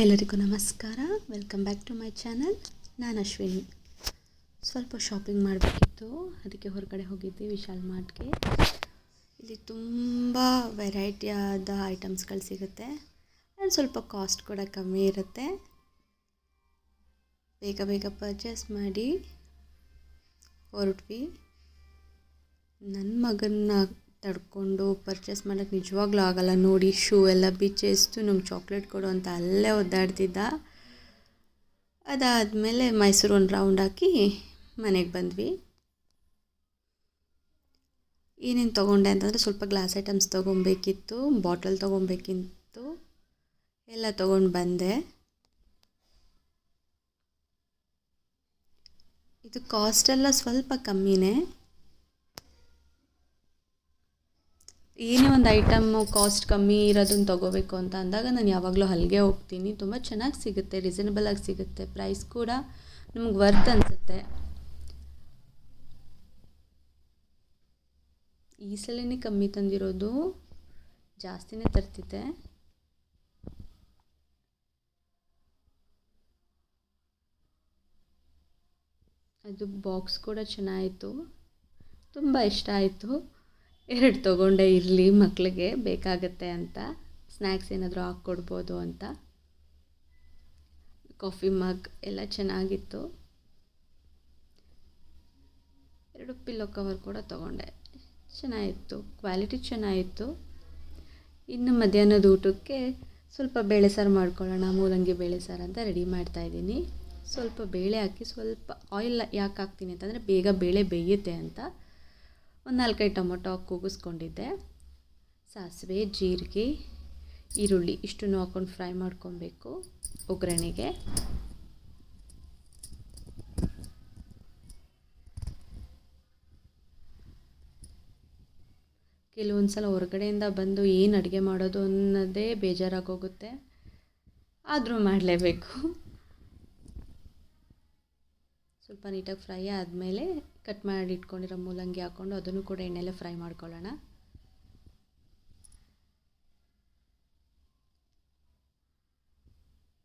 ಎಲ್ಲರಿಗೂ ನಮಸ್ಕಾರ. Welcome back to my channel ನಾನು ಅಶ್ವಿನಿ. ಸ್ವಲ್ಪ ಶಾಪಿಂಗ್ ಮಾಡಬೇಕಿತ್ತು. ಅದಕ್ಕೆ ಹೊರಗಡೆ ಹೋಗಿದ್ವಿ ವಿಶಾಲ್ ಮಾರ್ಟ್ಗೆ ಇಲ್ಲಿ ತುಂಬ ವೆರೈಟಿಯಾದ ಐಟಮ್ಸ್ಗಳು ಸಿಗುತ್ತೆ. ಆ್ಯಂಡ್ ಸ್ವಲ್ಪ ಕಾಸ್ಟ್ ಕೂಡ ಕಮ್ಮಿ ಇರುತ್ತೆ. ಬೇಗ ಬೇಗ ಪರ್ಚೇಸ್ ಮಾಡಿ ಹೊರಟ್ವಿ. ನನ್ನ ಮಗನ್ನ ತಡ್ಕೊಂಡು ಪರ್ಚೇಸ್ ಮಾಡೋಕ್ಕೆ ನಿಜವಾಗ್ಲೂ ಆಗಲ್ಲ. ನೋಡಿ ಶೂ ಎಲ್ಲ ಬಿಚ್ಚೆಸ್ತು ನಮ್ಗೆ ಚಾಕ್ಲೇಟ್ ಕೊಡು ಅಂತ ಅಲ್ಲೇ ಒದ್ದಾಡ್ತಿದ್ದ. ಅದಾದಮೇಲೆ ಮೈಸೂರು ಒಂದು ರೌಂಡ್ ಹಾಕಿ ಮನೆಗೆ ಬಂದ್ವಿ. ಏನೇನು ತೊಗೊಂಡೆ ಅಂತಂದರೆ ಸ್ವಲ್ಪ ಗ್ಲಾಸ್ ಐಟಮ್ಸ್ ತೊಗೊಬೇಕಿತ್ತು ಬಾಟಲ್ ತೊಗೊಬೇಕಿತ್ತು, ಎಲ್ಲ ತೊಗೊಂಡು ಬಂದೆ. ಇದು ಕಾಸ್ಟೆಲ್ಲ ಸ್ವಲ್ಪ ಕಮ್ಮಿನೇ. ಏನೇ ಒಂದು ಐಟಮ್ಮು ಕಾಸ್ಟ್ ಕಮ್ಮಿ ಇರೋದನ್ನ ತೊಗೋಬೇಕು ಅಂತ ಅಂದಾಗ ನಾನು ಯಾವಾಗಲೂ ಅಲ್ಲಿಗೆ ಹೋಗ್ತೀನಿ. ತುಂಬ ಚೆನ್ನಾಗಿ ಸಿಗುತ್ತೆ ರೀಸನಬಲ್ ಆಗಿ ಸಿಗುತ್ತೆ. ಪ್ರೈಸ್ ಕೂಡ ನಮ್ಗೆ ವರ್ತ್ ಅನಿಸುತ್ತೆ. ಈ ಸಲನೇ ಕಮ್ಮಿ ತಂದಿರೋದು ಜಾಸ್ತಿನೇ ತರ್ತಿದ್ದೆ. ಅದು ಬಾಕ್ಸ್ ಕೂಡ ಚೆನ್ನಾಯಿತು. ತುಂಬ ಇಷ್ಟ ಆಯಿತು. ಎರಡು ತೊಗೊಂಡೆ ಇರಲಿ ಮಕ್ಕಳಿಗೆ ಬೇಕಾಗತ್ತೆ ಅಂತ. ಸ್ನ್ಯಾಕ್ಸ್ ಏನಾದರೂ ಹಾಕ್ಕೊಡ್ಬೋದು ಅಂತ. ಕಾಫಿ ಮಗ್ ಎಲ್ಲ ಚೆನ್ನಾಗಿತ್ತು. ಎರಡು ಪಿಲ್ಲೋ ಕವರ್ ಕೂಡ ತೊಗೊಂಡೆ. ಚೆನ್ನಾಗಿತ್ತು. ಕ್ವಾಲಿಟಿ ಚೆನ್ನಾಗಿತ್ತು. ಇನ್ನು ಮಧ್ಯಾಹ್ನದ ಊಟಕ್ಕೆ ಸ್ವಲ್ಪ ಬೇಳೆ ಸಾರು ಮಾಡ್ಕೊಳ್ಳೋಣ. ಮೂಲಂಗಿ ಬೇಳೆ ಸಾರು ಅಂತ ರೆಡಿ ಮಾಡ್ತಾಯಿದ್ದೀನಿ ಸ್ವಲ್ಪ ಬೇಳೆ ಹಾಕಿ ಸ್ವಲ್ಪ ಆಯಿಲ್ ಯಾಕೆ ಹಾಕ್ತೀನಿ ಅಂತಂದರೆ ಬೇಗ ಬೇಳೆ ಬೇಯುತ್ತೆ ಅಂತ. ಒಂದು ನಾಲ್ಕೈದು ಟೊಮೊಟೊ ಕೂಗಿಸ್ಕೊಂಡಿದ್ದೆ. ಸಾಸಿವೆ, ಜೀರಿಗೆ, ಈರುಳ್ಳಿ ಇಷ್ಟನ್ನು ಹಾಕ್ಕೊಂಡು ಫ್ರೈ ಮಾಡ್ಕೊಬೇಕು ಒಗ್ಗರಣೆಗೆ. ಕೆಲವೊಂದು ಸಲ ಹೊರಗಡೆಯಿಂದ ಬಂದು ಏನು ಅಡುಗೆ ಮಾಡೋದು ಅನ್ನೋದೇ ಬೇಜಾರಾಗೋಗುತ್ತೆ. ಆದರೂ ಮಾಡಲೇಬೇಕು. ಸ್ವಲ್ಪ ನೀಟಾಗಿ ಫ್ರೈ ಆದಮೇಲೆ ಕಟ್ ಮಾಡಿ ಇಟ್ಕೊಂಡಿರೋ ಮೂಲಂಗಿ ಹಾಕ್ಕೊಂಡು ಅದನ್ನು ಕೂಡ ಎಣ್ಣೆಲೆ ಫ್ರೈ ಮಾಡ್ಕೊಳ್ಳೋಣ.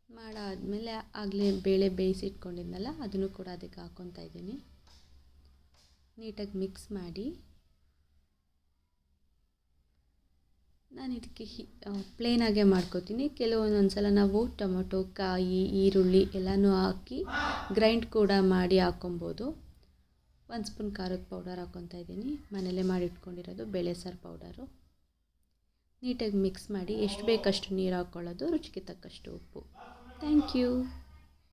ಮಾಡಾದಮೇಲೆ ಆಗಲೇ ಬೇಳೆ ಬೇಯಿಸಿ ಇಟ್ಕೊಂಡಿದ್ನಲ್ಲ ಅದನ್ನು ಕೂಡ ಅದಕ್ಕೆ ಹಾಕ್ಕೊತಾ ಇದ್ದೀನಿ. ನೀಟಾಗಿ ಮಿಕ್ಸ್ ಮಾಡಿ. ನಾನು ಇದಕ್ಕೆ ಹಿ ಪ್ಲೇನಾಗೆ ಮಾಡ್ಕೋತೀನಿ. ಕೆಲವೊಂದೊಂದು ಸಲ ನಾವು ಟೊಮೊಟೊ, ಕಾಯಿ, ಈರುಳ್ಳಿ ಎಲ್ಲನೂ ಹಾಕಿ ಗ್ರೈಂಡ್ ಕೂಡ ಮಾಡಿ ಹಾಕ್ಕೊಬೋದು ಒಂದು ಸ್ಪೂನ್ ಖಾರದ ಪೌಡರ್ ಹಾಕ್ಕೊತಾ ಇದ್ದೀನಿ. ಮನೇಲೇ ಮಾಡಿ ಇಟ್ಕೊಂಡಿರೋದು ಬೇಳೆ ಸಾರು ಪೌಡರು ನೀಟಾಗಿ ಮಿಕ್ಸ್ ಮಾಡಿ ಎಷ್ಟು ಬೇಕಷ್ಟು ನೀರು ಹಾಕ್ಕೊಳ್ಳೋದು ರುಚಿಗೆ ತಕ್ಕಷ್ಟು ಉಪ್ಪು. Thank you